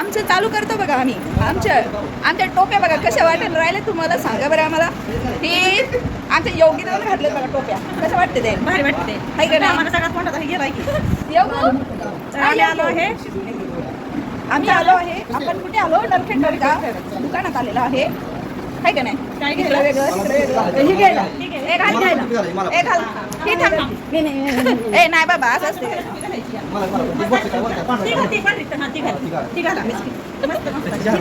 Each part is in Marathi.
आमचं चालू करतो बघा आम्ही. आमच्या आमच्या टोप्या बघा कशा वाटेल राहिले तुम्हाला सांगा बरं आम्हाला. हे आमच्या योगीला घातले बघा टोप्या. कसं वाटते ते? भारी वाटते. हाय का नाही? आम्हाला सगळ्यात मोठा गेला की आम्ही आलो आहे. आम्ही आलो आहे. आपण कुठे आलो? नरखेडच्या दुकानात आलेलो आहे. का नाही? काय घ्यायला? वेगळं हे घ्यायला घ्यायला हे थांब. ए नाही बाबा असं असते.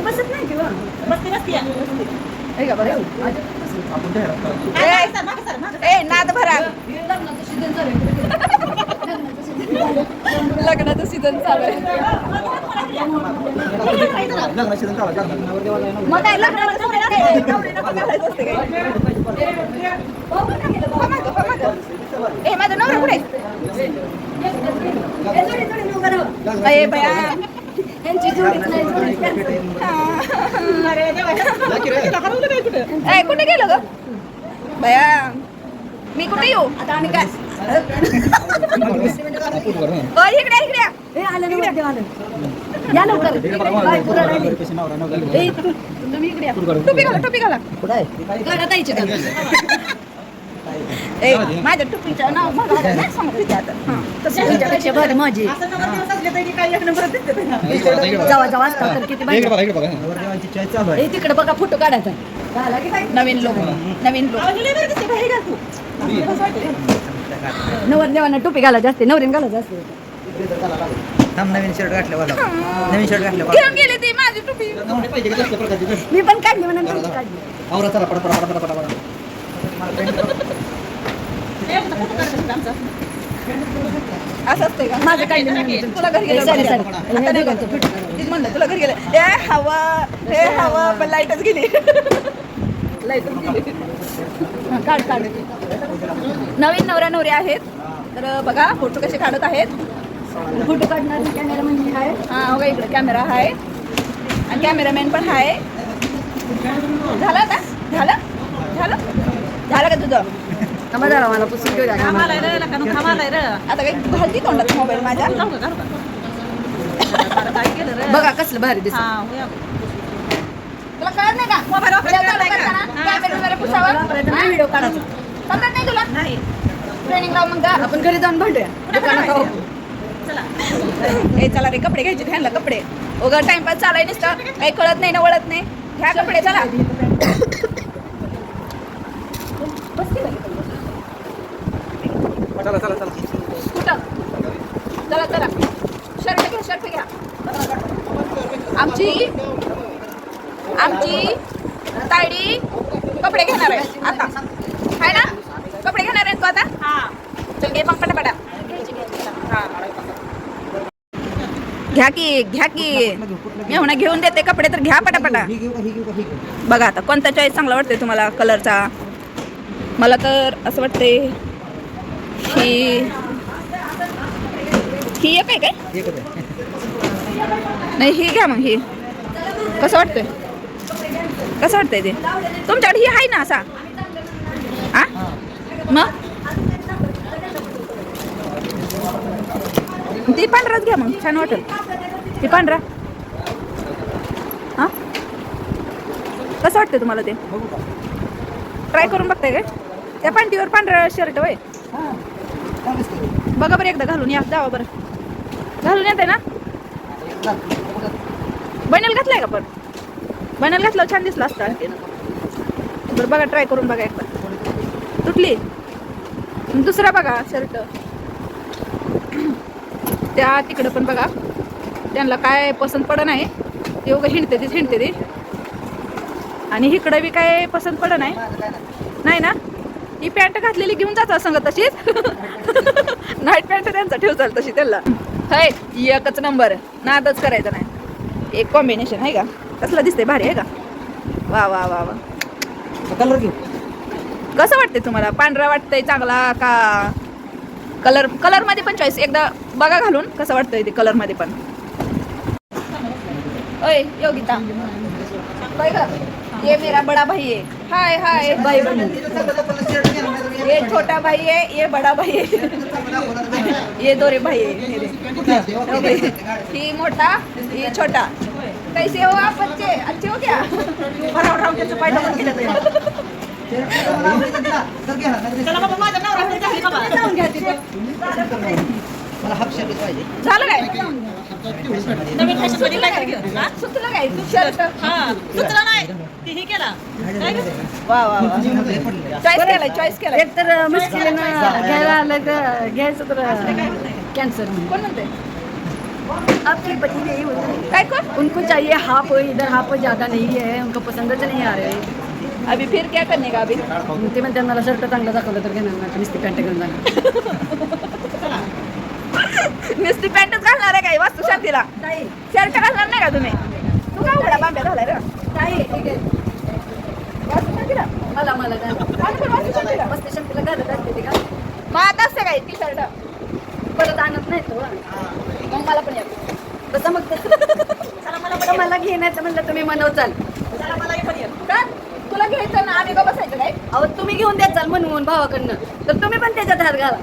बसत नाही. बसते, बसते. ए नाद भरा. लग्नाचं सीझन चालू आहे. मग काय लग्नाचं ए माझा नवरा कुठे बया यांची जोडी. अरे काय कुठं? गेलं ग बया मी कुठे येऊ आता आम्ही काय इकडे इकडे या. या लवकर राहिली. ए, तुम्ही इकडे या. टोपी घाला टोपी घाला. ए माझ्या नाव नाही सांगत आता हां. तसं माझी. जावा जावा असता तर किती भारी. ए तिकडे बघा फोटो काढायचा झाला की काय? नवीन लोक नवीन लोक. नवर देवांना टोपी घाला जास्त नवरीन घाला जास्त थांब नवीन शर्ट घातल्यावर नवीन शर्ट घातल्यावर घेऊन गेले ते माझी टोपी मी पण काढली म्हणून तुमची काढली. आवरा चला पटा पटा पटा पटा पटा हे आता फोटो काढायचा आमचा. असं असतंय का? माझं काढली म्हणून तुला घरी गेलं सॉरी सॉरी आता नाही बोलतो तीच म्हणलं तुला घरी गेलं. ए हवा हे हवा पण लाईटच गेली. हां, काढ काढ. नवीन नवऱ्या नवरी आहेत. तर बघा फोटो कसे काढत आहेत. फोटो काढणार कॅमेरा म्हणजे आहे हां बघा इकडे कॅमेरा आहे आणि कॅमेरामॅन पण आहे झालं का झालं? झालं? झालं का तुझं? थांबा जरा मला पुस्तक. आता काही घालती तोंडात मोबाईल माझ्या? बघा कसलं भारी दिसत. हा. तुला कळत नाही का? मोबाईल व्हिडिओ काढायचा. नाही. तुला? नाही. ट्रेनिंग लावून मग. आपण घरी जाऊन भांडूया. चला. ए चला रे कपडे घ्यायचे घ्यायला कपडे. उगा टाइमपास चालाय नुसतं. काही कळत नाही ना वळत नाही. घ्या कपडे चला. की. चला चला चला. कुठं? चला चला. शर्ट घ्या शर्ट घ्या. आमची? आमची? तायडी कपडे घेणार आहे. आता. आहे ना? कपडे घेणार आहेत तू आता? हा. चल घे मग पटापटा. घ्या की घ्या की. मी म्हणा घेऊन देते कपडे तर घ्या पटापटा. बघा आता कोणता चॉईस चांगला वाटते तुम्हाला कलरचा मला तर असं वाटते ही ही एक आहे काय? नाही ही घ्या मग ही. कसं वाटतंय? कसं वाटतंय ते? तुमच्याकडे ही आहे ना असा? आ? मग? ती पांढराच घ्या मग छान वाटेल. ते पांढरा हां? कसं वाटतं तुम्हाला ते? ट्राय करून बघताय काय? त्या पांटीवर पांढरा शर्ट वय हां बघा बरं एकदा घालून या जावा बरं. घालून येते ना? बनेल घातलाय का पण? बनेल घातला छान दिसला असतं बरं बघा ट्राय करून बघा एकदा. तुटली? दुसरा बघा शर्ट त्या तिकडं पण बघा. त्यांना काय पसंत पड नाही. ते उगा हिंडते तीच हिंडते ती. आणि इकडं बी काय पसंत पड नाही. नाही ना? ही पॅन्ट घातलेली घेऊन जातात संग तशीच. नाईट पॅन्ट त्यांचा ठेव चाल तशी त्याला हाय एकच नंबर नादच करायचा नाही. एक कॉम्बिनेशन आहे का? कसलं दिसतंय? भारी आहे का? वा वा वा वा. कलर घेऊ कसं वाटतंय तुम्हाला? पांढरा वाटतंय चांगला का? कलर कलरमध्ये पण चॉईस एकदा बघा घालून कसं वाटतंय ते कलरमध्ये पण. ओय योगिता। काय ग ये मेरा बड़ा भाई है। हाय हाय। भाई बहन ये छोटा भाई है ये बड़ा भाई है। ये दोरे भाई है मेरे। हो गए. ही मोठा ही छोटा। कैसे हो आप बच्चे? अच्छे हो क्या? बरोबर राहून त्यांचं पाय दाबून केलं तर. तर घ्या ना, नाही चला बाबा माझ्या नवरा झाली बाबा जाऊन घ्या तिथे. तर मला हाफ शर्ट पाहिजे झालं काय हा? हा कैंसर काय कर उनको चाहिए हाफ़ इधर हाफ़ ज़्यादा नहीं है उनको पसंदच नहीं आ रहे अभी फिर क्या करने का अभी ते म्हणतात मला शर्ट चांगला दाखवलं तर घेणार नाही पॅन्ट घेऊन जाणार नुसती पॅन्टच घालणार आहे काय? वास्तू शांतीला. शर्ट घालणार नाही का तुम्ही? तू का उघडा बांब्या घालाय रे? मला मला वास्तू शांतीला? घालत असते ते का? मग आता असते काय? टी शर्ट परत आणत नाही तो. मग मला पण येतो. तसं मग मला मला घेण्याचं म्हणलं तुम्ही मनवचाल चला. मला हे पण ये. का तुला घ्यायचं ना आम्ही का बसायचं काय? अहो तुम्ही घेऊन द्याल चाल म्हणून भावाकडनं. तर तुम्ही पण त्याच्यात हात घाला.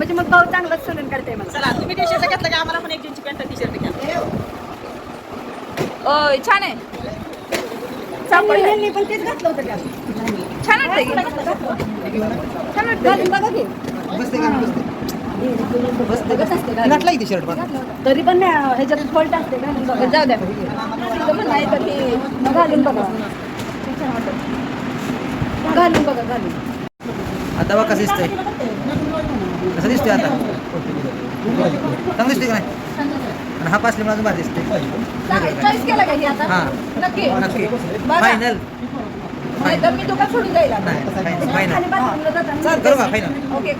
म्हणजे मग भाऊ चांगलाच सोडून काढते मला. चला तुम्ही टी शर्ट घेतलं की? आम्हाला पण एक जीन्सची पॅन्ट टी शर्ट घ्या. ओय छान आहे. सापडलंय. यांनी पण तेच घातलं होतं का? छान वाटतंय की. छान वाटतंय घालून बघा की. बसते का नाही बसते? बघत असते शर्ट तरी पण नाही ह्याच्यात फॉल्ट असते घालून बघा. जाऊ द्या. पण नाही तर हे मग घालून बघा. छान वाटत घालून बघा घालून. आता बघ कसं दिसतंय. कसं दिसतोय आता. चांगलं दिसतोय का नाही? आणि हा पासली मला अजून भारी दिसते हे. नक्की. फायनल मी दुकान सोडून जाईल चल, करू का? फायनल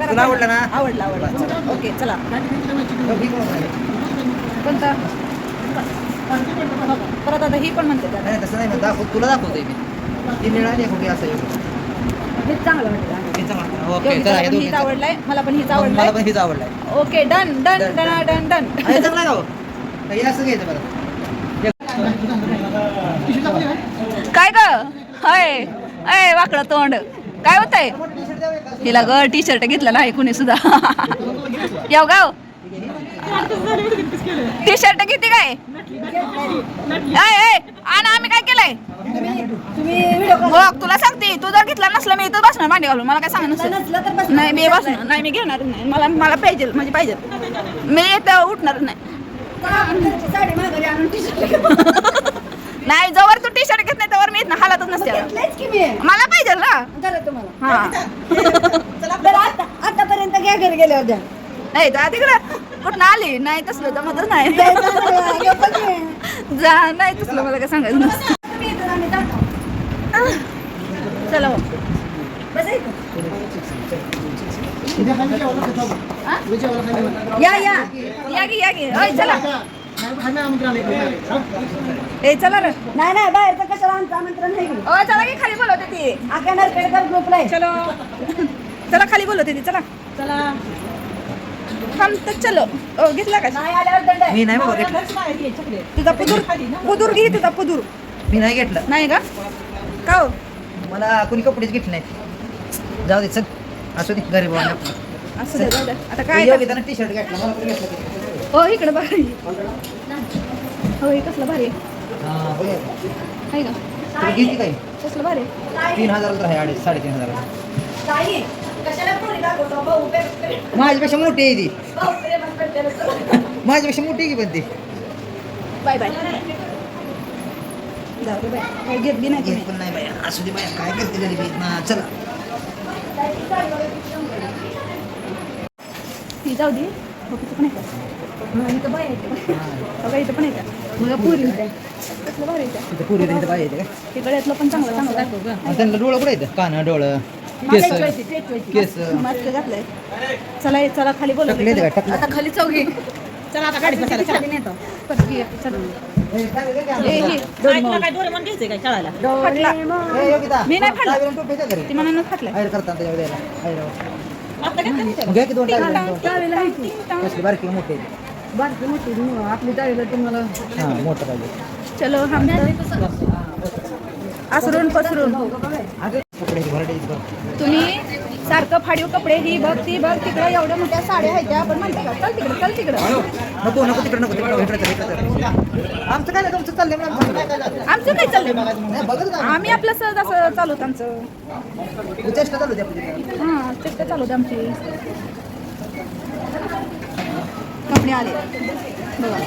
तुला आवडला ना? आवडला आवडला. चला, ओके चला. कोणता? परत आता ही पण म्हणते. नाही तसं नाही दाखव. तुला दाखवतोय मी. ती एक असं हे चांगलं वाटतं ओके चला हे हीच आवडलाय मला पण हीच मला आवडलाय. पण हीच आवडलाय. Okay done done Done, done done done. हे चांगला हो? हे असं घ्यायचं बरं काय ग? हय अय वाकडं तोंड. काय होतंय? हिला ग टी शर्ट घेतलं नाही कुणी सुद्धा याव गाव टी शर्ट किती काय? आणि आम्ही काय केलंय? तुला सांगते तू जर घेतला नसला मी इथं बसणार मांडी घालून. मला काय सांग नसलं नाही मी बसणार. नाही मी घेणार नाही. मला मला पाहिजे म्हणजे पाहिजे. मी इथं उठणार नाही. नाही जवळ तू टी शर्ट घेत नाही त्यावर मी इथं हालतच नसते. मला पाहिजे ना. हा. आतापर्यंत काय घरी गेले होत्या नाही तर तिकडं. कुठं आली? नाही तसलं जमतच नाही. जा नाही तसलं मला काय सांगायचं नसतं. चला हो. या या. या. की या की. ओय, चला. ए चला रे. नाही नाही बाहेरचं कशाला आमचं आमंत्रण नाही. गेलं ओ चला की खाली बोलवते ती. आख्या नरखेडकर ग्रुपला आहे चलो. चला खाली बोलवते ती. चला. चला. थांब तर चलो. ओ घेतला का? नाही मी नाही बाबा घेतलं. चकले. तुझा पुदूर पुदूर घे तुझा पुदूर. मी नाही घेतलं. नाही का? का हो? मला कोणी कपडेच घेतले नाहीत. जाऊ दे चल. असू दे गरीब असं दे, जाऊ दे. आता काय योगितानं टी शर्ट घेतला. मला पण घेतलं हो इकडे बघा. हो हे कसलं भारी आहे. हां बघ आहे का? तुला किती काही कसलं भारी आहे. तीन हजार तर आहे अडीच साडेतीन हजार माझ्यापेक्षा मोठी आहे ती. माझ्यापेक्षा मोठी आहे की पण ती. Bye bye. जाऊ दे बाय. घेतली नाही घेत पण नाही बाया असू दे बाया काय करते गरीबी ना चला. ती जाऊ दे. पण आहे का? इथं बाय आहे इथं. बघा इथं पण आहे का? मग पुरी तिथं पुरी तिथं का? पण चांगलं चांगलं त्यांना डोळं कुठे येतं कान डोळं. केस केस मस्त घातलंय. चला ये, चला खाली बोला. टकले का? टकले आता खाली चौघी चला आता गाडीत बसायला. चला. ए, हे, काय तुला काय डोरेमॉन घ्यायचंय काय खेळायला फाटला. मी नाही फाडला. ती फाटलाय. आता काय करायचं? कसली बारकी मोठी बारकी मोठी मग आपली त्यावेळेला तुम्हाला हां मोठं पाहिजे. चलो हम असरून पसरून. तुम्ही सारखं फाडीव कपडे ही बघ ती बघ तिकडं एवढ्या मोठ्या साड्या आहेत त्या आपण म्हणते का? चल तिकडं चल तिकडं. नको नको तिकडे नको तिकडे इकडे चल, इकडे चल. आमचं काय नाही तुमचं चाललंय म्हणून आमचं काय काय आमचं काय चाललंय. नाही बघत आम्ही आपलं सहज असं चालू होतं आमचं. चेष्टा चालू द्या आपली. हां चेष्टा चालू होतं आमची. कपडे आले. बघा.